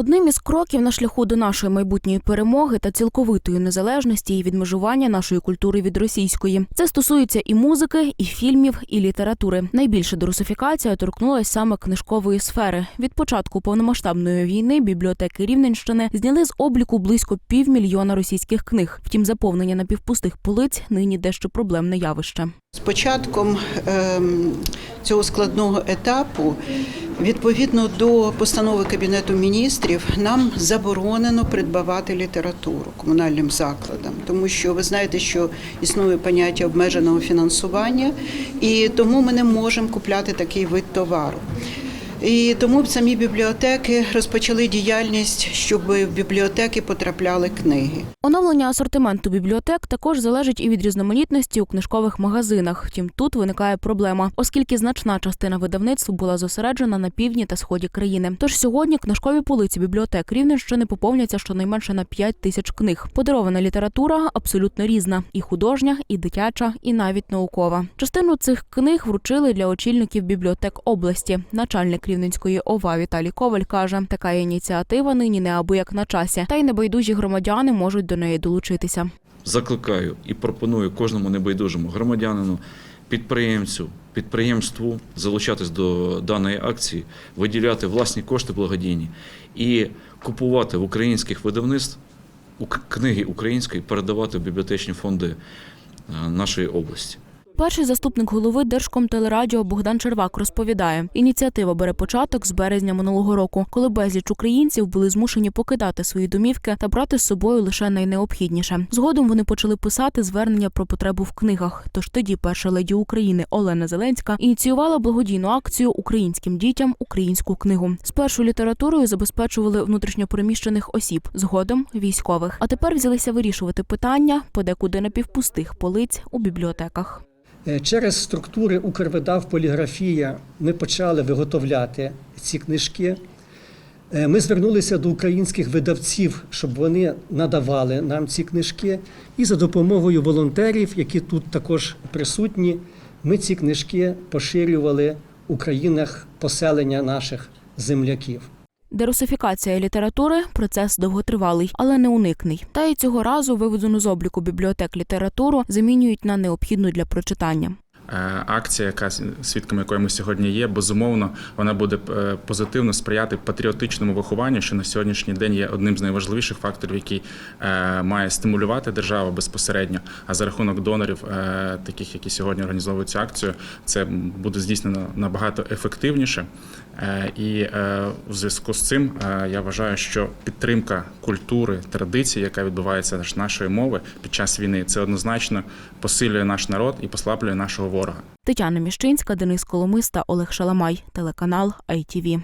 Одним із кроків на шляху до нашої майбутньої перемоги та цілковитої незалежності і відмежування нашої культури від російської. Це стосується і музики, і фільмів, і літератури. Найбільше дорусифікація торкнулася саме книжкової сфери. Від початку повномасштабної війни бібліотеки Рівненщини зняли з обліку близько півмільйона російських книг. Втім, заповнення напівпустих полиць нині дещо проблемне явище. З початком ем, цього складного етапу, відповідно до постанови Кабінету міністрів, нам заборонено придбавати літературу комунальним закладам, тому що ви знаєте, що існує поняття обмеженого фінансування, і тому ми не можемо купляти такий вид товару. І тому самі бібліотеки розпочали діяльність, щоб в бібліотеки потрапляли книги. Оновлення асортименту бібліотек також залежить і від різноманітності у книжкових магазинах. Втім, тут виникає проблема, оскільки значна частина видавництв була зосереджена на півдні та сході країни. Тож сьогодні книжкові полиці бібліотек Рівненщини поповняться щонайменше на 5 тисяч книг. Подарована література абсолютно різна: і художня, і дитяча, і навіть наукова. Частину цих книг вручили для очільників бібліотек області. Начальник Рівненської ОВА Віталій Коваль каже, така ініціатива нині неабияк на часі, та й небайдужі громадяни можуть до неї долучитися. закликаю і пропоную кожному небайдужому громадянину, підприємцю, підприємству залучатись до даної акції, виділяти власні кошти благодійні і купувати в українських видавництв книги української, передавати в бібліотечні фонди е, нашої області. Перший заступник голови Держкомтелерадіо Богдан Червак розповідає, ініціатива бере початок з березня минулого року, коли безліч українців були змушені покидати свої домівки та брати з собою лише найнеобхідніше. Згодом вони почали писати звернення про потребу в книгах. Тож тоді перша леді України Олена Зеленська ініціювала благодійну акцію українським дітям українську книгу. Спершу літературою забезпечували внутрішньопереміщених осіб, згодом військових. А тепер взялися вирішувати питання подекуди напівпустих полиць у бібліотеках. Е, Через структури Укрвидав поліграфія ми почали виготовляти ці книжки. Е, Ми звернулися до українських видавців, щоб вони надавали нам ці книжки. І за допомогою волонтерів, які тут також присутні, ми ці книжки поширювали у країнах поселення наших земляків. Дерусифікація літератури процес довготривалий, але не уникний. Та й цього разу виведену з обліку бібліотек літературу замінюють на необхідну для прочитання. Е, Акція, яка свідками якої ми сьогодні є, безумовно, вона буде е, позитивно сприяти патріотичному вихованню, що на сьогоднішній день є одним з найважливіших факторів, який е, має стимулювати держава безпосередньо. А за рахунок донорів, таких які сьогодні організовують цю акцію, це буде здійснено набагато ефективніше. І в зв'язку з цим я вважаю, що підтримка культури, традиції, яка відбувається нашої мови під час війни, це однозначно посилює наш народ і послаблює нашого ворога. Тетяна Міщинська, Денис Коломиста, Олег Шаламай, телеканал ITV.